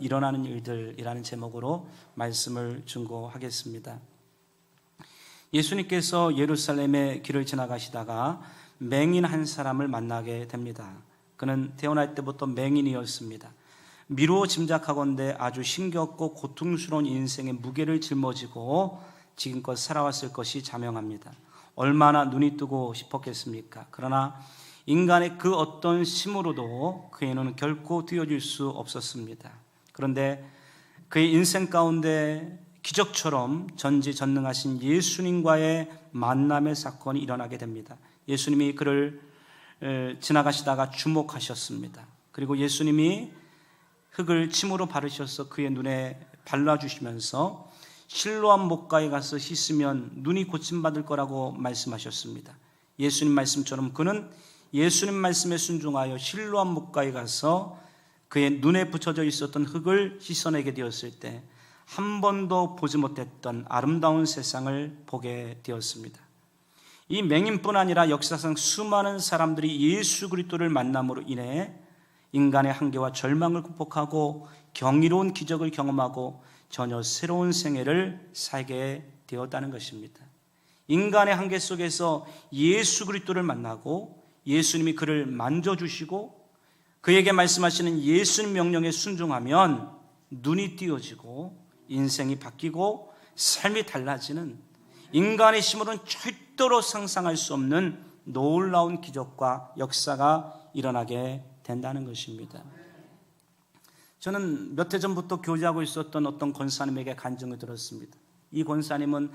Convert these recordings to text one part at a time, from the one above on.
일어나는 일들이라는 제목으로 말씀을 준고하겠습니다. 예수님께서 예루살렘의 길을 지나가시다가 맹인 한 사람을 만나게 됩니다. 그는 태어날 때부터 맹인이었습니다. 미루어 짐작하건대 아주 힘겹고 고통스러운 인생의 무게를 짊어지고 지금껏 살아왔을 것이 자명합니다. 얼마나 눈이 뜨고 싶었겠습니까? 그러나 인간의 그 어떤 힘으로도 그에는 결코 뛰어질 수 없었습니다. 그런데 그의 인생 가운데 기적처럼 전지전능하신 예수님과의 만남의 사건이 일어나게 됩니다. 예수님이 그를 지나가시다가 주목하셨습니다. 그리고 예수님이 흙을 침으로 바르셔서 그의 눈에 발라주시면서 실로암 목가에 가서 씻으면 눈이 고침받을 거라고 말씀하셨습니다. 예수님 말씀처럼 그는 예수님 말씀에 순종하여 실로암 목가에 가서 그의 눈에 붙여져 있었던 흙을 씻어내게 되었을 때 한 번도 보지 못했던 아름다운 세상을 보게 되었습니다. 이 맹인뿐 아니라 역사상 수많은 사람들이 예수 그리스도를 만남으로 인해 인간의 한계와 절망을 극복하고 경이로운 기적을 경험하고 전혀 새로운 생애를 살게 되었다는 것입니다. 인간의 한계 속에서 예수 그리스도를 만나고 예수님이 그를 만져 주시고 그에게 말씀하시는 예수님 명령에 순종하면 눈이 띄어지고 인생이 바뀌고 삶이 달라지는 인간의 힘으로는 절대로 상상할 수 없는 놀라운 기적과 역사가 일어나게 된다는 것입니다. 저는 몇 해 전부터 교제하고 있었던 어떤 권사님에게 간증을 들었습니다. 이 권사님은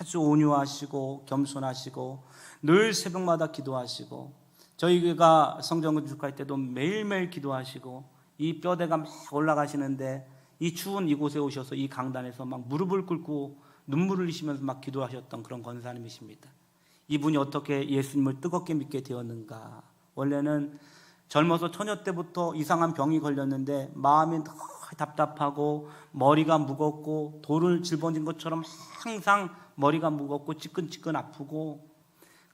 아주 온유하시고 겸손하시고 늘 새벽마다 기도하시고 저희가 성전 건축할 때도 매일매일 기도하시고 이 뼈대가 막 올라가시는데 이 추운 이곳에 오셔서 이 강단에서 막 무릎을 꿇고 눈물을 흘리시면서 막 기도하셨던 그런 권사님이십니다. 이분이 어떻게 예수님을 뜨겁게 믿게 되었는가? 원래는 젊어서 처녀 때부터 이상한 병이 걸렸는데 마음이 답답하고 머리가 무겁고 돌을 짊어진 것처럼 항상 머리가 무겁고 찌끈찌끈 아프고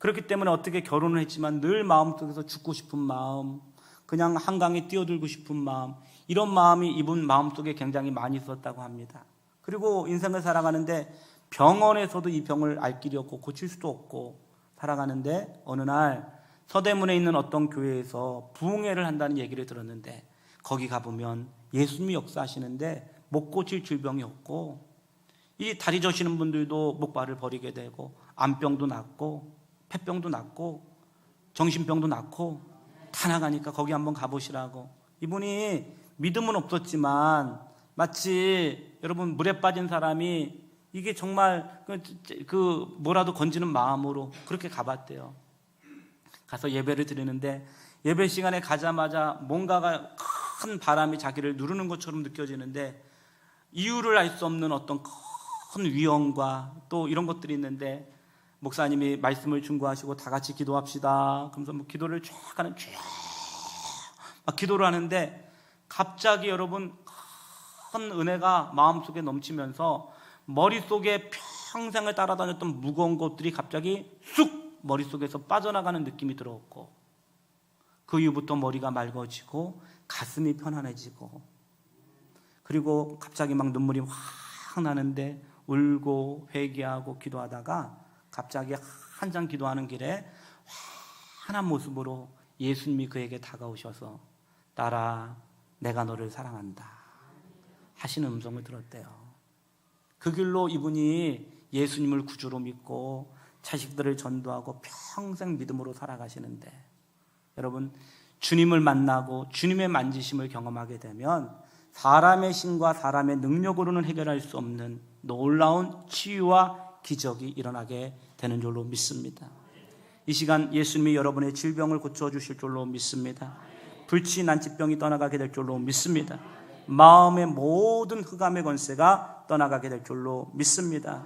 그렇기 때문에 어떻게 결혼을 했지만 늘 마음속에서 죽고 싶은 마음, 그냥 한강에 뛰어들고 싶은 마음, 이런 마음이 이분 마음속에 굉장히 많이 있었다고 합니다. 그리고 인생을 살아가는데 병원에서도 이 병을 알 길이 없고 고칠 수도 없고 살아가는데 어느 날 서대문에 있는 어떤 교회에서 부흥회를 한다는 얘기를 들었는데 거기 가보면 예수님이 역사하시는데 못 고칠 질병이 없고 이 다리 저시는 분들도 목발을 버리게 되고 암병도 낫고 폐병도 낫고 정신병도 낫고 다 나가니까 거기 한번 가보시라고. 이분이 믿음은 없었지만 마치 여러분 물에 빠진 사람이 이게 정말 그, 그 뭐라도 건지는 마음으로 그렇게 가봤대요. 가서 예배를 드리는데 예배 시간에 가자마자 뭔가가 큰 바람이 자기를 누르는 것처럼 느껴지는데 이유를 알 수 없는 어떤 큰 위험과 또 이런 것들이 있는데 목사님이 말씀을 중고하시고 다 같이 기도합시다. 그러면서 뭐 기도를 쫙 하는 쫙막 기도를 하는데 갑자기 여러분 큰 은혜가 마음속에 넘치면서 머릿속에 평생을 따라다녔던 무거운 것들이 갑자기 쑥 머릿속에서 빠져나가는 느낌이 들었고 그 이후부터 머리가 맑아지고 가슴이 편안해지고 그리고 갑자기 막 눈물이 확 나는데 울고 회개하고 기도하다가 갑자기 한장 기도하는 길에 환한 모습으로 예수님이 그에게 다가오셔서 딸아 내가 너를 사랑한다 하시는 음성을 들었대요. 그 길로 이분이 예수님을 구주로 믿고 자식들을 전도하고 평생 믿음으로 살아가시는데 여러분 주님을 만나고 주님의 만지심을 경험하게 되면 사람의 신과 사람의 능력으로는 해결할 수 없는 놀라운 치유와 기적이 일어나게 되는 줄로 믿습니다. 이 시간 예수님이 여러분의 질병을 고쳐주실 줄로 믿습니다. 불치 난치병이 떠나가게 될 줄로 믿습니다. 마음의 모든 흑암의 권세가 떠나가게 될 줄로 믿습니다.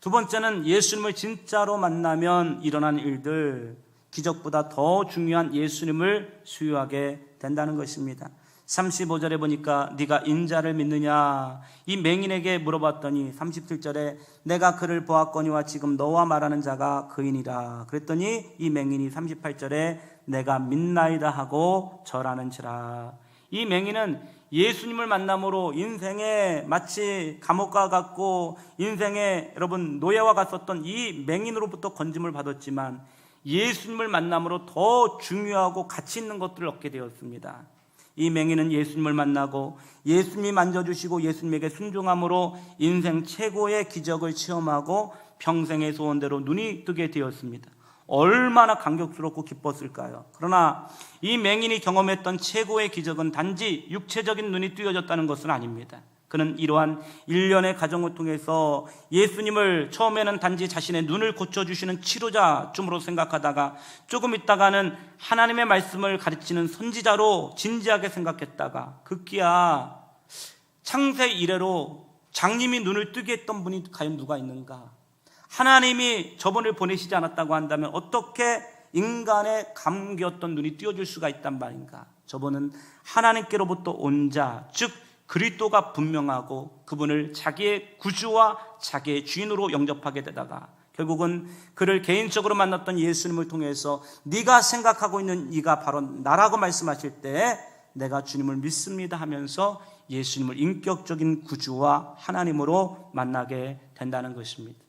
두 번째는 예수님을 진짜로 만나면 일어난 일들, 기적보다 더 중요한 예수님을 수유하게 된다는 것입니다. 35절에 보니까 네가 인자를 믿느냐? 이 맹인에게 물어봤더니 37절에 내가 그를 보았거니와 지금 너와 말하는 자가 그인이라. 그랬더니 이 맹인이 38절에 내가 믿나이다 하고 절하는지라. 이 맹인은 예수님을 만남으로 인생에 마치 감옥과 같고 인생에 여러분 노예와 같았던 이 맹인으로부터 건짐을 받았지만 예수님을 만남으로 더 중요하고 가치 있는 것들을 얻게 되었습니다. 이 맹인은 예수님을 만나고 예수님이 만져주시고 예수님에게 순종함으로 인생 최고의 기적을 체험하고 평생의 소원대로 눈이 뜨게 되었습니다. 얼마나 감격스럽고 기뻤을까요? 그러나 이 맹인이 경험했던 최고의 기적은 단지 육체적인 눈이 뜨여졌다는 것은 아닙니다. 그는 이러한 일련의 가정을 통해서 예수님을 처음에는 단지 자신의 눈을 고쳐주시는 치료자쯤으로 생각하다가 조금 있다가는 하나님의 말씀을 가르치는 선지자로 진지하게 생각했다가 급기야 창세 이래로 장님이 눈을 뜨게 했던 분이 과연 누가 있는가? 하나님이 저분을 보내시지 않았다고 한다면 어떻게 인간의 감기였던 눈이 띄어줄 수가 있단 말인가? 저분은 하나님께로부터 온 자, 즉 그리스도가 분명하고 그분을 자기의 구주와 자기의 주인으로 영접하게 되다가 결국은 그를 개인적으로 만났던 예수님을 통해서 네가 생각하고 있는 이가 바로 나라고 말씀하실 때 내가 주님을 믿습니다 하면서 예수님을 인격적인 구주와 하나님으로 만나게 된다는 것입니다.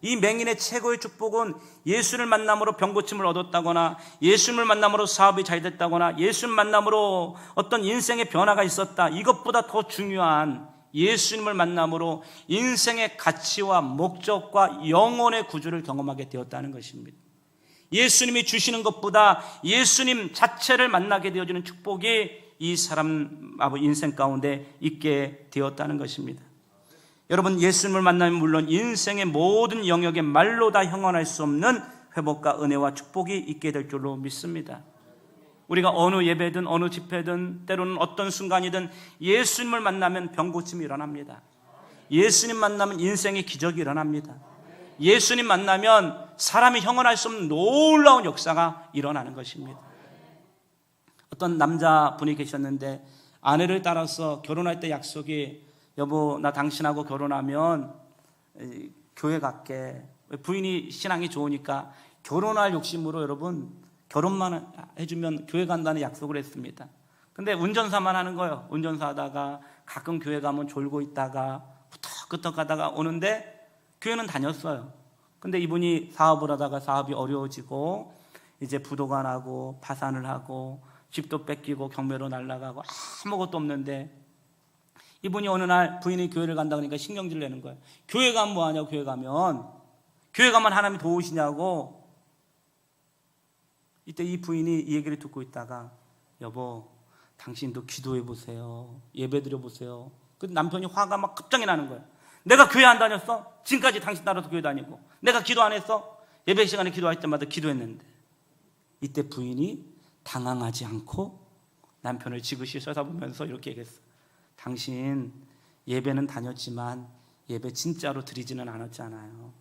이 맹인의 최고의 축복은 예수를 만남으로 병고침을 얻었다거나 예수님을 만남으로 사업이 잘 됐다거나 예수님 만남으로 어떤 인생의 변화가 있었다. 이것보다 더 중요한 예수님을 만남으로 인생의 가치와 목적과 영혼의 구주를 경험하게 되었다는 것입니다. 예수님이 주시는 것보다 예수님 자체를 만나게 되어지는 축복이 이 사람 인생 가운데 있게 되었다는 것입니다. 여러분 예수님을 만나면 물론 인생의 모든 영역에 말로 다 형언할 수 없는 회복과 은혜와 축복이 있게 될 줄로 믿습니다. 우리가 어느 예배든 어느 집회든 때로는 어떤 순간이든 예수님을 만나면 병고침이 일어납니다. 예수님 만나면 인생의 기적이 일어납니다. 예수님 만나면 사람이 형언할 수 없는 놀라운 역사가 일어나는 것입니다. 어떤 남자분이 계셨는데 아내를 따라서 결혼할 때 약속이 여보 나 당신하고 결혼하면 교회 갈게 부인이 신앙이 좋으니까 결혼할 욕심으로 여러분 결혼만 해주면 교회 간다는 약속을 했습니다. 근데 운전사만 하는 거예요. 운전사 하다가 가끔 교회 가면 졸고 있다가 끄떡끄떡 가다가 오는데 교회는 다녔어요. 근데 이분이 사업을 하다가 사업이 어려워지고 이제 부도가 나고 파산을 하고 집도 뺏기고 경매로 날아가고 아무것도 없는데 이분이 어느 날 부인이 교회를 간다 그러니까 신경질 내는 거예요. 교회 가면 뭐하냐, 교회 가면. 교회 가면 하나님이 도우시냐고. 이때 이 부인이 이 얘기를 듣고 있다가, 여보, 당신도 기도해 보세요. 예배 드려 보세요. 그 남편이 화가 막 급장이 나는 거예요. 내가 교회 안 다녔어? 지금까지 당신 따라서 교회 다니고. 내가 기도 안 했어? 예배 시간에 기도할 때마다 기도했는데. 이때 부인이 당황하지 않고 남편을 지그시 쳐다보면서 이렇게 얘기했어. 당신 예배는 다녔지만 예배 진짜로 드리지는 않았잖아요.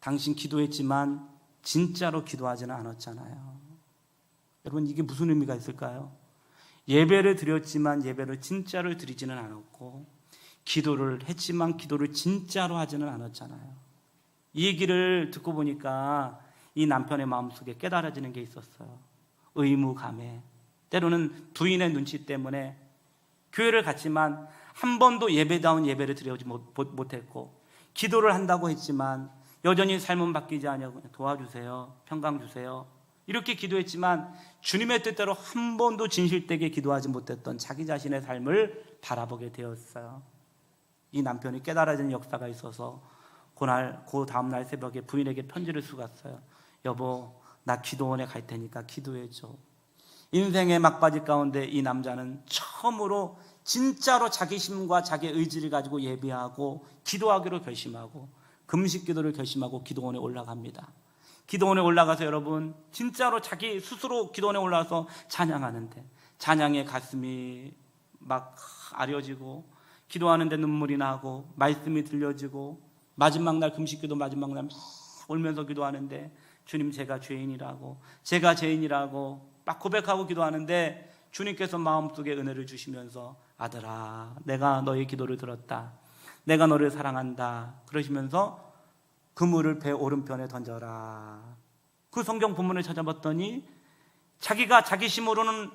당신 기도했지만 진짜로 기도하지는 않았잖아요. 여러분 이게 무슨 의미가 있을까요? 예배를 드렸지만 예배를 진짜로 드리지는 않았고 기도를 했지만 기도를 진짜로 하지는 않았잖아요. 이 얘기를 듣고 보니까 이 남편의 마음속에 깨달아지는 게 있었어요. 의무감에 때로는 부인의 눈치 때문에 교회를 갔지만 한 번도 예배다운 예배를 드려오지 못했고 기도를 한다고 했지만 여전히 삶은 바뀌지 않냐고 도와주세요. 평강 주세요. 이렇게 기도했지만 주님의 뜻대로 한 번도 진실되게 기도하지 못했던 자기 자신의 삶을 바라보게 되었어요. 이 남편이 깨달아진 역사가 있어서 그날 그 다음 날 새벽에 부인에게 편지를 쓰갔어요. 여보, 나 기도원에 갈 테니까 기도해 줘. 인생의 막바지 가운데 이 남자는 처음으로 진짜로 자기 힘과 자기 의지를 가지고 예배하고 기도하기로 결심하고 금식 기도를 결심하고 기도원에 올라갑니다. 기도원에 올라가서 여러분 진짜로 자기 스스로 기도원에 올라가서 찬양하는데 찬양의 가슴이 막 아려지고 기도하는데 눈물이 나고 말씀이 들려지고 마지막 날 금식 기도 마지막 날막 울면서 기도하는데 주님 제가 죄인이라고 제가 죄인이라고 막 고백하고 기도하는데 주님께서 마음속에 은혜를 주시면서 아들아, 내가 너의 기도를 들었다. 내가 너를 사랑한다. 그러시면서 그물을 배 오른편에 던져라. 그 성경 본문을 찾아봤더니 자기가 자기 힘으로는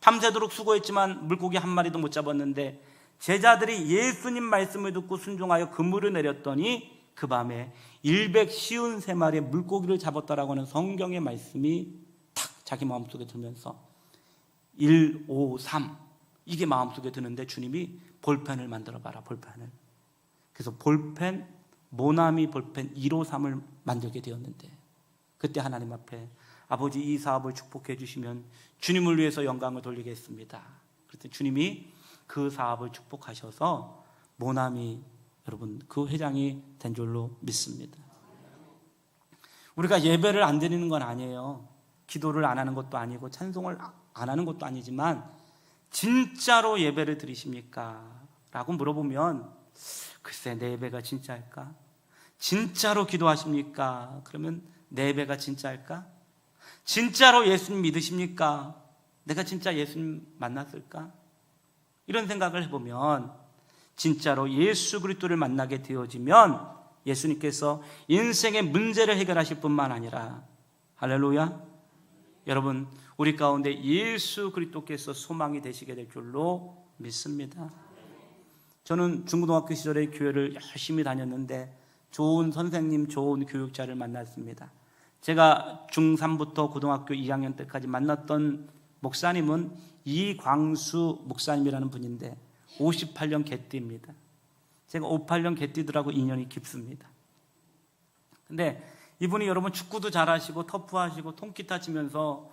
밤새도록 수고했지만 물고기 한 마리도 못 잡았는데 제자들이 예수님 말씀을 듣고 순종하여 그물을 내렸더니 그 밤에 153마리의 물고기를 잡았다라고 하는 성경의 말씀이 탁 자기 마음속에 들면서 153 이게 마음속에 드는데 주님이 볼펜을 만들어 봐라 볼펜을 그래서 볼펜 모나미 볼펜 153을 만들게 되었는데 그때 하나님 앞에 아버지 이 사업을 축복해 주시면 주님을 위해서 영광을 돌리겠습니다. 그랬더니 주님이 그 사업을 축복하셔서 모나미 여러분 그 회장이 된 줄로 믿습니다. 우리가 예배를 안 드리는 건 아니에요. 기도를 안 하는 것도 아니고 찬송을 안 하는 것도 아니지만 진짜로 예배를 드리십니까? 라고 물어보면 글쎄 내 예배가 진짜일까? 진짜로 기도하십니까? 그러면 내 예배가 진짜일까? 진짜로 예수님 믿으십니까? 내가 진짜 예수님 만났을까? 이런 생각을 해보면 진짜로 예수 그리스도를 만나게 되어지면 예수님께서 인생의 문제를 해결하실 뿐만 아니라 할렐루야 여러분 우리 가운데 예수 그리스도께서 소망이 되시게 될 줄로 믿습니다. 저는 중고등학교 시절에 교회를 열심히 다녔는데 좋은 선생님, 좋은 교육자를 만났습니다. 제가 중3부터 고등학교 2학년 때까지 만났던 목사님은 이광수 목사님이라는 분인데 58년 개띠입니다. 제가 58년 개띠들하고 인연이 깊습니다. 근데 이분이 여러분 축구도 잘하시고 터프하시고 통기타 치면서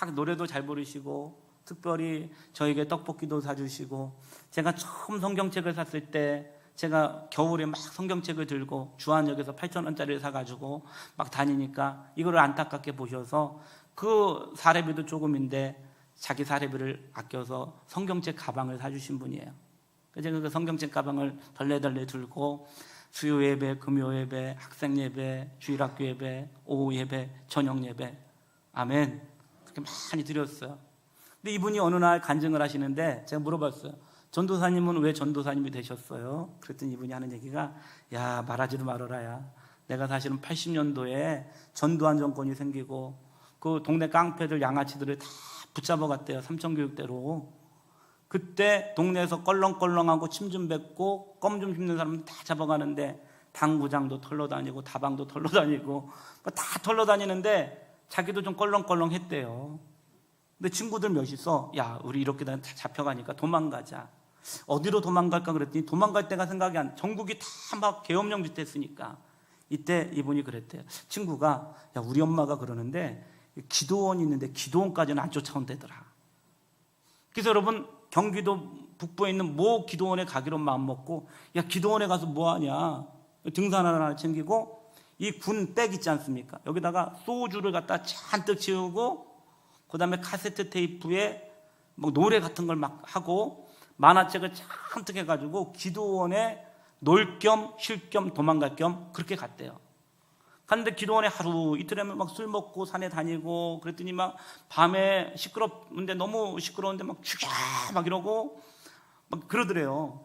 막 노래도 잘 부르시고 특별히 저에게 떡볶이도 사주시고 제가 처음 성경책을 샀을 때 제가 겨울에 막 성경책을 들고 주한역에서 8천 원짜리를 사가지고 막 다니니까 이거를 안타깝게 보셔서 그 사례비도 조금인데 자기 사례비를 아껴서 성경책 가방을 사주신 분이에요. 제가 그 성경책 가방을 덜레덜레 들고 수요 예배, 금요 예배, 학생 예배, 주일학교 예배, 오후 예배, 저녁 예배, 아멘. 그렇게 많이 드렸어요. 근데 이분이 어느 날 간증을 하시는데 제가 물어봤어요. 전도사님은 왜 전도사님이 되셨어요? 그랬더니 이분이 하는 얘기가 야 말하지도 말아라야. 내가 사실은 80년도에 전두환 정권이 생기고 그 동네 깡패들 양아치들을 다 붙잡아 갔대요. 삼천교육대로. 그때 동네에서 껄렁껄렁하고 침 좀 뱉고 껌 좀 씹는 사람들 다 잡아가는데 당구장도 털러 다니고 다방도 털러 다니고 뭐다 털러 다니는데 자기도 좀 껄렁껄렁 했대요. 근데 친구들 몇이 서 야, 우리 이렇게 다 잡혀가니까 도망가자. 어디로 도망갈까 그랬더니 도망갈 때가 생각이 안, 전국이 다 막 계엄령 짓했으니까 이때 이분이 그랬대요. 친구가 야, 우리 엄마가 그러는데 기도원 있는데 기도원까지는 안 쫓아온대더라. 그래서 여러분 경기도 북부에 있는 모 기도원에 가기로 마음먹고 야 기도원에 가서 뭐하냐 등산 하나 챙기고 이 군 백 있지 않습니까 여기다가 소주를 갖다 잔뜩 채우고 그 다음에 카세트 테이프에 뭐 노래 같은 걸 막 하고 만화책을 잔뜩 해가지고 기도원에 놀 겸, 쉴 겸, 도망갈 겸 그렇게 갔대요. 갔는데 기도원에 하루 이틀 하면 막 술 먹고 산에 다니고 그랬더니 막 밤에 시끄럽는데 너무 시끄러운데 막 죽여 막 이러고 막 그러더래요.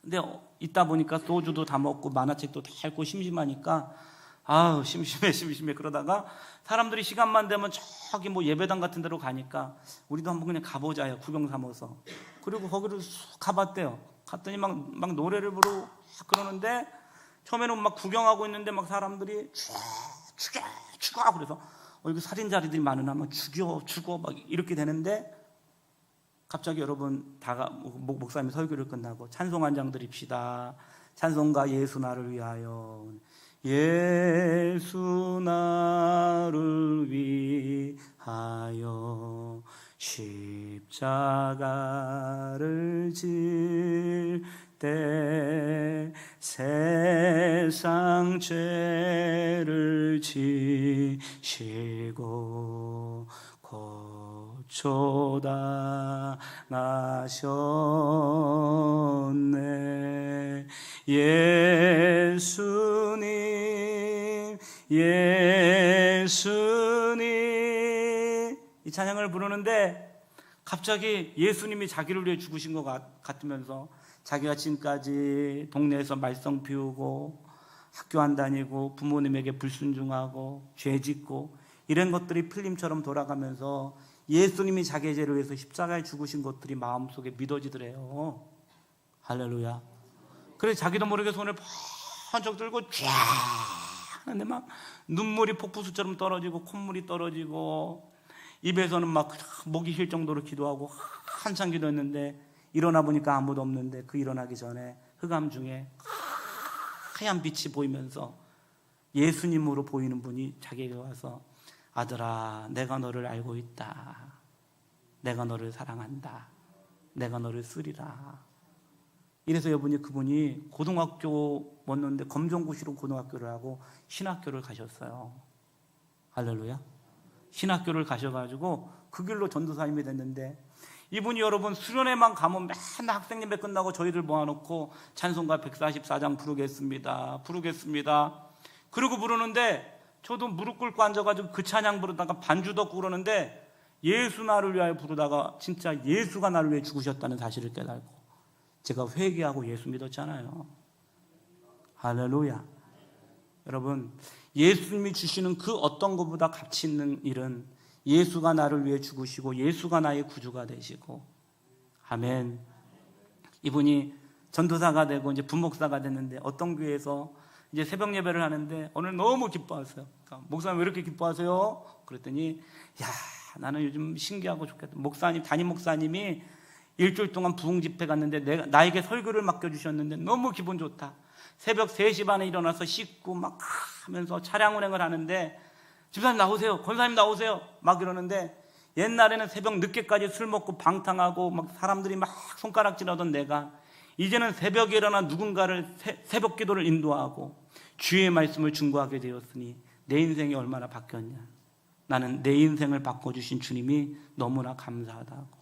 근데 있다 보니까 소주도 다 먹고 만화책도 다 읽고 심심하니까 아우 심심해 심심해 그러다가 사람들이 시간만 되면 저기 뭐 예배당 같은 데로 가니까 우리도 한번 그냥 가보자 요 구경 삼아서 그리고 거기를 쑥 가봤대요 갔더니 막, 막 노래를 부르고 그러는데 처음에는 막 구경하고 있는데 막 사람들이 죽여 죽여 죽여 그래서 어 이거 살인자리들이 많으나 막 죽여 죽어! 막 이렇게 되는데 갑자기 여러분 다가 목사님이 설교를 끝나고 찬송 한 장 드립시다. 찬송가 예수 나를 위하여. 예수 나를 위하여 십자가를 질 때 세상 죄를 지시고 고초다 나셨네. 예수님 예수님. 이 찬양을 부르는데 갑자기 예수님이 자기를 위해 죽으신 것 같으면서 자기가 지금까지 동네에서 말썽 피우고 학교 안 다니고 부모님에게 불순종하고 죄 짓고 이런 것들이 필름처럼 돌아가면서 예수님이 자기의 죄를 위해서 십자가에 죽으신 것들이 마음속에 믿어지더래요. 할렐루야. 그래서 자기도 모르게 손을 번쩍 들고 쫙 하는데 막 눈물이 폭포수처럼 떨어지고 콧물이 떨어지고 입에서는 막 목이 쉴 정도로 기도하고 한참 기도했는데 일어나 보니까 아무도 없는데 그 일어나기 전에 흑암 중에 하얀 빛이 보이면서 예수님으로 보이는 분이 자기에게 와서 아들아 내가 너를 알고 있다. 내가 너를 사랑한다. 내가 너를 쓰리라. 이래서 여분이 그분이 고등학교 왔는데 검정고시로 고등학교를 하고 신학교를 가셨어요. 할렐루야 신학교를 가셔가지고 그 길로 전도사님이 됐는데 이분이 여러분 수련회만 가면 맨날 학생 예배 끝나고 저희들 모아놓고 찬송가 144장 부르겠습니다. 부르겠습니다. 그러고 부르는데 저도 무릎 꿇고 앉아가지고 그 찬양 부르다가 반주 덮고 그러는데 예수 나를 위하여 부르다가 진짜 예수가 나를 위해 죽으셨다는 사실을 깨달고 제가 회개하고 예수 믿었잖아요. 할렐루야. 여러분 예수님이 주시는 그 어떤 것보다 가치 있는 일은 예수가 나를 위해 죽으시고 예수가 나의 구주가 되시고 아멘. 이분이 전도사가 되고 이제 분목사가 됐는데 어떤 교회에서 이제 새벽 예배를 하는데 오늘 너무 기뻐하세요. 그러니까 목사님 왜 이렇게 기뻐하세요? 그랬더니 야 나는 요즘 신기하고 좋겠다. 목사님 담임 목사님이 일주일 동안 부흥 집회 갔는데 내가 나에게 설교를 맡겨 주셨는데 너무 기분 좋다. 새벽 3시 반에 일어나서 씻고 막 하면서 차량 운행을 하는데 집사님 나오세요. 권사님 나오세요. 막 이러는데 옛날에는 새벽 늦게까지 술 먹고 방탕하고 막 사람들이 막 손가락질하던 내가 이제는 새벽에 일어나 누군가를 새, 벽 기도를 인도하고 주의 말씀을 중고하게 되었으니 내 인생이 얼마나 바뀌었냐. 나는 내 인생을 바꿔주신 주님이 너무나 감사하다고.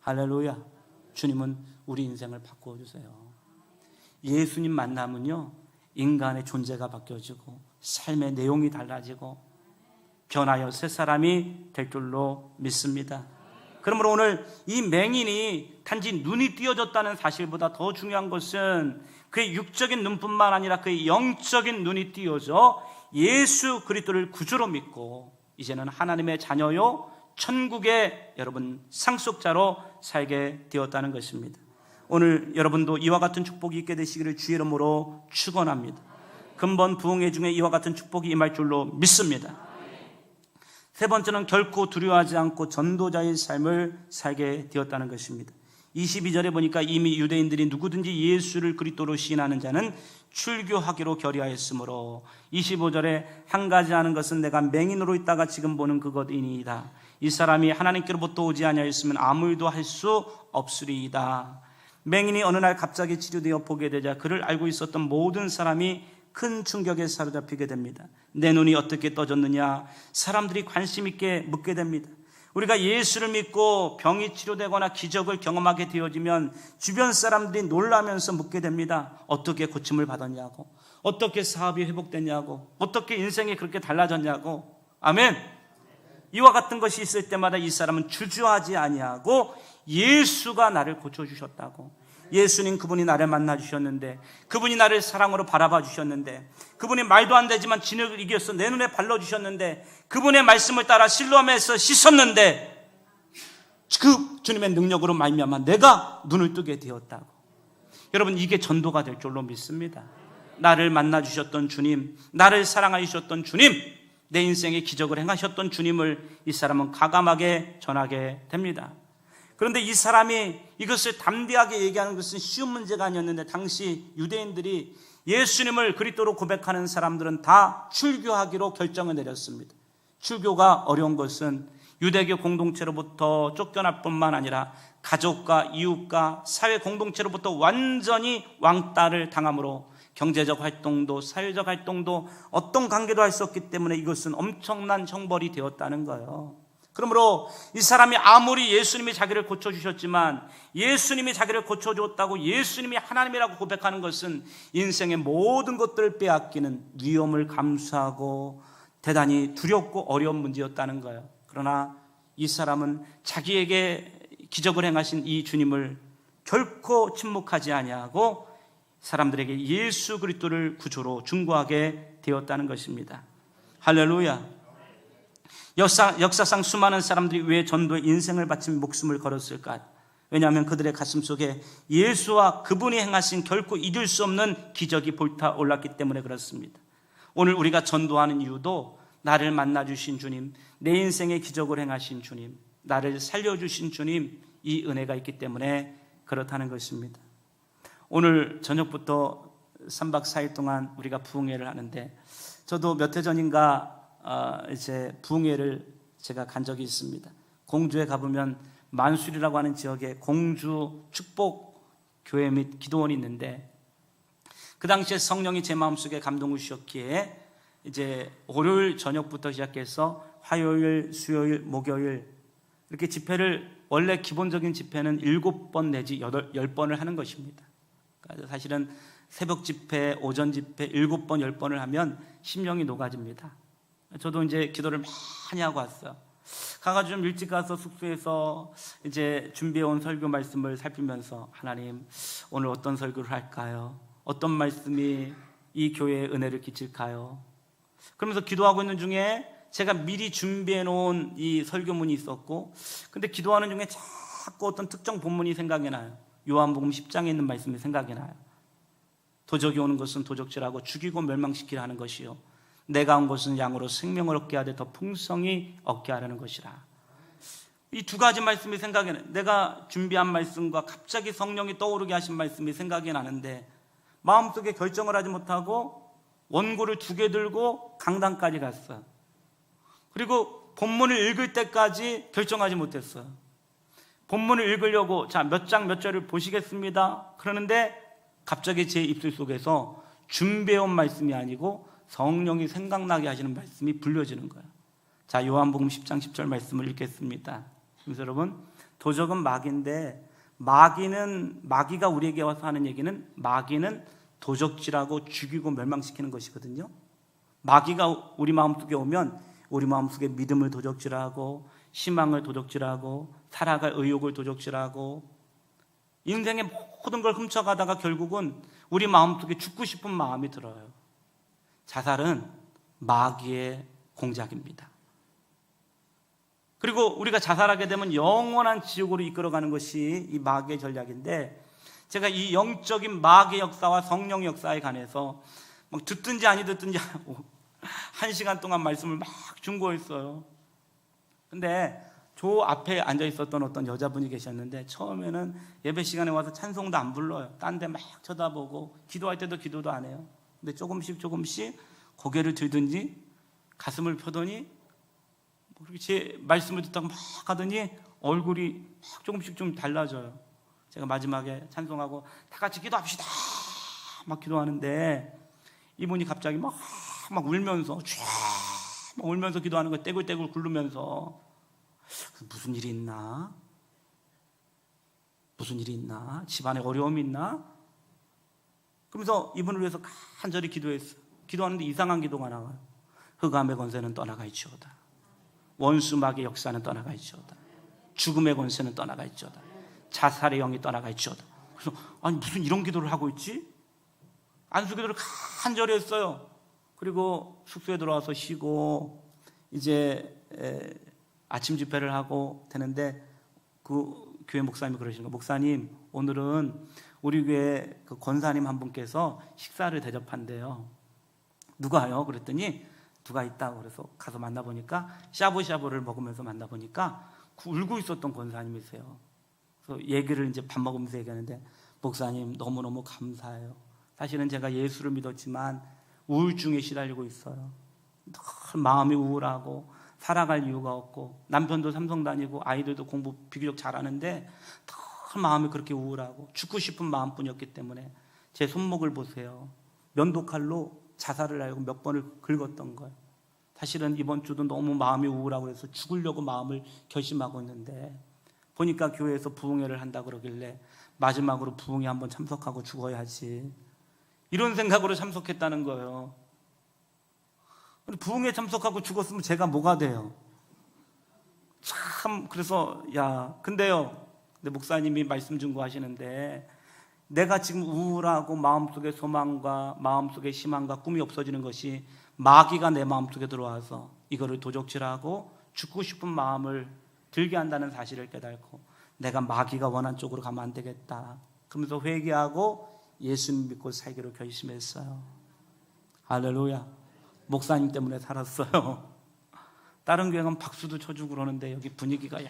할렐루야. 주님은 우리 인생을 바꿔주세요. 예수님 만나면요. 인간의 존재가 바뀌어지고 삶의 내용이 달라지고 변하여 새 사람이 될 줄로 믿습니다. 그러므로 오늘 이 맹인이 단지 눈이 띄어졌다는 사실보다 더 중요한 것은 그의 육적인 눈뿐만 아니라 그의 영적인 눈이 띄어져 예수 그리스도를 구주로 믿고 이제는 하나님의 자녀요 천국의 여러분 상속자로 살게 되었다는 것입니다. 오늘 여러분도 이와 같은 축복이 있게 되시기를 주의 이름으로 축원합니다. 근본 부흥회 중에 이와 같은 축복이 임할 줄로 믿습니다. 세 번째는 결코 두려워하지 않고 전도자의 삶을 살게 되었다는 것입니다. 22절에 보니까 이미 유대인들이 누구든지 예수를 그리스도로 시인하는 자는 출교하기로 결의하였으므로 25절에 한 가지 하는 것은 내가 맹인으로 있다가 지금 보는 그것이니이다. 이 사람이 하나님께로부터 오지 아니하였으면 아무 일도 할 수 없으리이다. 맹인이 어느 날 갑자기 치료되어 보게 되자 그를 알고 있었던 모든 사람이 큰 충격에 사로잡히게 됩니다. 내 눈이 어떻게 떠졌느냐? 사람들이 관심 있게 묻게 됩니다. 우리가 예수를 믿고 병이 치료되거나 기적을 경험하게 되어지면 주변 사람들이 놀라면서 묻게 됩니다. 어떻게 고침을 받았냐고, 어떻게 사업이 회복됐냐고, 어떻게 인생이 그렇게 달라졌냐고. 아멘. 이와 같은 것이 있을 때마다 이 사람은 주저하지 아니하고 예수가 나를 고쳐 주셨다고. 예수님 그분이 나를 만나 주셨는데 그분이 나를 사랑으로 바라봐 주셨는데 그분이 말도 안 되지만 진흙을 이겨서 내 눈에 발라 주셨는데 그분의 말씀을 따라 실로암에서 씻었는데 그 주님의 능력으로 말미암아 내가 눈을 뜨게 되었다고. 여러분 이게 전도가 될 줄로 믿습니다. 나를 만나 주셨던 주님, 나를 사랑하여 주셨던 주님, 내 인생에 기적을 행하셨던 주님을 이 사람은 가감하게 전하게 됩니다. 그런데 이 사람이 이것을 담대하게 얘기하는 것은 쉬운 문제가 아니었는데 당시 유대인들이 예수님을 그리스도로 고백하는 사람들은 다 출교하기로 결정을 내렸습니다. 출교가 어려운 것은 유대교 공동체로부터 쫓겨날 뿐만 아니라 가족과 이웃과 사회 공동체로부터 완전히 왕따를 당함으로 경제적 활동도 사회적 활동도 어떤 관계도 할 수 없기 때문에 이것은 엄청난 형벌이 되었다는 거예요. 그러므로 이 사람이 아무리 예수님이 자기를 고쳐주셨지만 예수님이 자기를 고쳐주었다고 예수님이 하나님이라고 고백하는 것은 인생의 모든 것들을 빼앗기는 위험을 감수하고 대단히 두렵고 어려운 문제였다는 거예요. 그러나 이 사람은 자기에게 기적을 행하신 이 주님을 결코 침묵하지 아니하고 사람들에게 예수 그리스도를 구조로 중고하게 되었다는 것입니다. 할렐루야. 역사, 역사상 수많은 사람들이 왜 전도에 인생을 바친 목숨을 걸었을까? 왜냐하면 그들의 가슴 속에 예수와 그분이 행하신 결코 잊을 수 없는 기적이 볼타 올랐기 때문에 그렇습니다. 오늘 우리가 전도하는 이유도 나를 만나주신 주님, 내 인생의 기적을 행하신 주님, 나를 살려주신 주님, 이 은혜가 있기 때문에 그렇다는 것입니다. 오늘 저녁부터 3박 4일 동안 우리가 부흥회를 하는데 저도 몇 해 전인가 어, 이제 부흥회를 제가 간 적이 있습니다. 공주에 가보면 만술이라고 하는 지역에 공주 축복 교회 및 기도원이 있는데 그 당시에 성령이 제 마음속에 감동을 주셨기에 이제 월요일 저녁부터 시작해서 화요일, 수요일, 목요일 이렇게 집회를 원래 기본적인 집회는 일곱 번 내지 여덟, 열 번을 하는 것입니다. 사실은 새벽 집회, 오전 집회 일곱 번, 열 번을 하면 심령이 녹아집니다. 저도 이제 기도를 많이 하고 왔어요. 가가지고 좀 일찍 가서 숙소에서 이제 준비해온 설교 말씀을 살피면서 하나님 오늘 어떤 설교를 할까요? 어떤 말씀이 이 교회에 은혜를 끼칠까요? 그러면서 기도하고 있는 중에 제가 미리 준비해 놓은 이 설교문이 있었고 근데 기도하는 중에 자꾸 어떤 특정 본문이 생각이 나요. 요한복음 10장에 있는 말씀이 생각이 나요. 도적이 오는 것은 도적질하고 죽이고 멸망시키려 하는 것이요. 내가 온 것은 양으로 생명을 얻게 하되 더 풍성히 얻게 하려는 것이라. 이 두 가지 말씀이 생각이 나. 내가 준비한 말씀과 갑자기 성령이 떠오르게 하신 말씀이 생각이 나는데 마음속에 결정을 하지 못하고 원고를 두 개 들고 강당까지 갔어요. 그리고 본문을 읽을 때까지 결정하지 못했어요. 본문을 읽으려고 자 몇 장 몇 절을 보시겠습니다. 그러는데 갑자기 제 입술 속에서 준비해온 말씀이 아니고 성령이 생각나게 하시는 말씀이 불려지는 거예요. 자, 요한복음 10장 10절 말씀을 읽겠습니다. 여러분, 도적은 마귀인데 마귀는 마귀가 우리에게 와서 하는 얘기는 마귀는 도적질하고 죽이고 멸망시키는 것이거든요. 마귀가 우리 마음속에 오면 우리 마음속에 믿음을 도적질하고 희망을 도적질하고 살아갈 의욕을 도적질하고 인생의 모든 걸 훔쳐가다가 결국은 우리 마음속에 죽고 싶은 마음이 들어요. 자살은 마귀의 공작입니다. 그리고 우리가 자살하게 되면 영원한 지옥으로 이끌어가는 것이 이 마귀의 전략인데 제가 이 영적인 마귀의 역사와 성령 역사에 관해서 막 듣든지 아니 듣든지 한 시간 동안 말씀을 막 중고했어요. 근데 저 앞에 앉아 있었던 어떤 여자분이 계셨는데 처음에는 예배 시간에 와서 찬송도 안 불러요. 딴 데 막 쳐다보고 기도할 때도 기도도 안 해요. 근데 조금씩 조금씩 고개를 들든지 가슴을 펴더니 뭐제 말씀을 듣다가 막 하더니 얼굴이 막 조금씩 좀 달라져요. 제가 마지막에 찬송하고 다 같이 기도합시다. 막 기도하는데 이분이 갑자기 막, 막 울면서 쫙 울면서 기도하는 거 떼굴떼굴 굴르면서 무슨 일이 있나? 무슨 일이 있나? 집안에 어려움이 있나? 그러면서 이분을 위해서 간절히 기도했어. 기도하는데 이상한 기도가 나와요. 흑암의 권세는 떠나가 있지어다. 원수 막의 역사는 떠나가 있지어다. 죽음의 권세는 떠나가 있지어다. 자살의 영이 떠나가 있지어다. 그래서 아니 무슨 이런 기도를 하고 있지? 안수 기도를 간절히 했어요. 그리고 숙소에 들어와서 쉬고 이제 아침 집회를 하고 되는데 그 교회 목사님이 그러시는 거예요. 목사님, 오늘은 우리 교회 그 권사님 한 분께서 식사를 대접한대요. 누가요? 그랬더니 누가 있다고 그래서 가서 만나보니까 샤브샤브를 먹으면서 만나보니까 울고 있었던 권사님이세요. 그래서 얘기를 이제 밥 먹으면서 얘기하는데 목사님 너무너무 감사해요. 사실은 제가 예수를 믿었지만 우울증에 시달리고 있어요. 마음이 우울하고 살아갈 이유가 없고 남편도 삼성 다니고 아이들도 공부 비교적 잘하는데 더 마음이 그렇게 우울하고 죽고 싶은 마음뿐이었기 때문에 제 손목을 보세요. 면도칼로 자살을 하려고 몇 번을 긁었던 거예요. 사실은 이번 주도 너무 마음이 우울하고 해서 죽으려고 마음을 결심하고 있는데 보니까 교회에서 부흥회를 한다 그러길래 마지막으로 부흥회 한번 참석하고 죽어야지. 이런 생각으로 참석했다는 거예요. 부흥에 참석하고 죽었으면 제가 뭐가 돼요? 참 그래서 야 근데요 근데 목사님이 말씀 증거하시는데 내가 지금 우울하고 마음속에 소망과 마음속에 희망과 꿈이 없어지는 것이 마귀가 내 마음속에 들어와서 이거를 도적질하고 죽고 싶은 마음을 들게 한다는 사실을 깨닫고 내가 마귀가 원한 쪽으로 가면 안 되겠다. 그러면서 회개하고 예수님 믿고 살기로 결심했어요. 할렐루야. 목사님 때문에 살았어요. 다른 교회는 박수도 쳐주고 그러는데 여기 분위기가 영.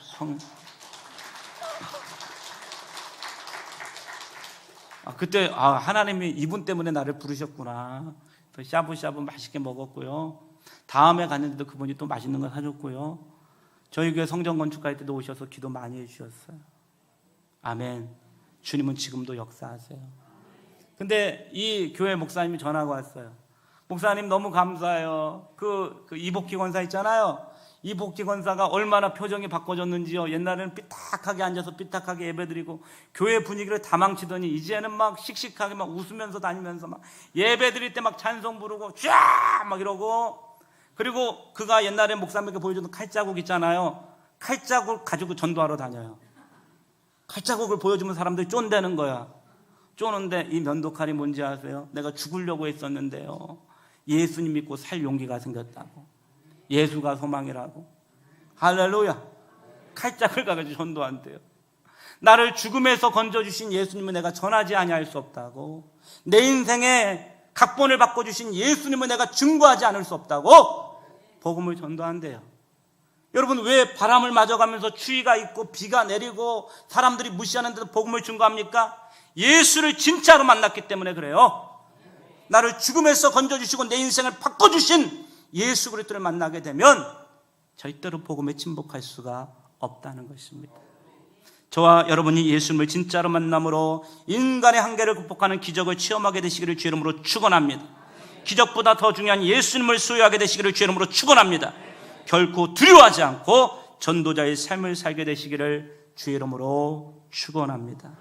아, 그때 아, 하나님이 이분 때문에 나를 부르셨구나. 또 샤브샤브 맛있게 먹었고요. 다음에 갔는데도 그분이 또 맛있는 거 사줬고요. 저희 교회 성전 건축할 때도 오셔서 기도 많이 해주셨어요. 아멘. 주님은 지금도 역사하세요. 근데 이 교회 목사님이 전화가 왔어요. 목사님 너무 감사해요. 그, 그 이복기 권사 있잖아요. 이복기 권사가 얼마나 표정이 바꿔졌는지요. 옛날에는 삐딱하게 앉아서 삐딱하게 예배드리고 교회 분위기를 다 망치더니 이제는 막 씩씩하게 막 웃으면서 다니면서 막 예배드릴 때 막 찬송 부르고 쫙막 이러고 그리고 그가 옛날에 목사님에게 보여주던 칼자국 있잖아요. 칼자국 가지고 전도하러 다녀요. 칼자국을 보여주면 사람들이 쫀대는 거야. 쪼는데 이 면도칼이 뭔지 아세요? 내가 죽으려고 했었는데요. 예수님 믿고 살 용기가 생겼다고. 예수가 소망이라고. 할렐루야. 칼짝을 가가지고 전도한대요. 나를 죽음에서 건져주신 예수님을 내가 전하지 아니할 수 없다고. 내 인생에 각본을 바꿔주신 예수님을 내가 증거하지 않을 수 없다고. 복음을 전도한대요. 여러분 왜 바람을 맞아가면서 추위가 있고 비가 내리고 사람들이 무시하는데도 복음을 증거합니까? 예수를 진짜로 만났기 때문에 그래요. 나를 죽음에서 건져주시고 내 인생을 바꿔주신 예수 그리스도를 만나게 되면 절대로 복음에 침복할 수가 없다는 것입니다. 저와 여러분이 예수님을 진짜로 만남으로 인간의 한계를 극복하는 기적을 체험하게 되시기를 주 이름으로 축원합니다. 기적보다 더 중요한 예수님을 소유하게 되시기를 주 이름으로 축원합니다. 결코 두려워하지 않고 전도자의 삶을 살게 되시기를 주 이름으로 축원합니다.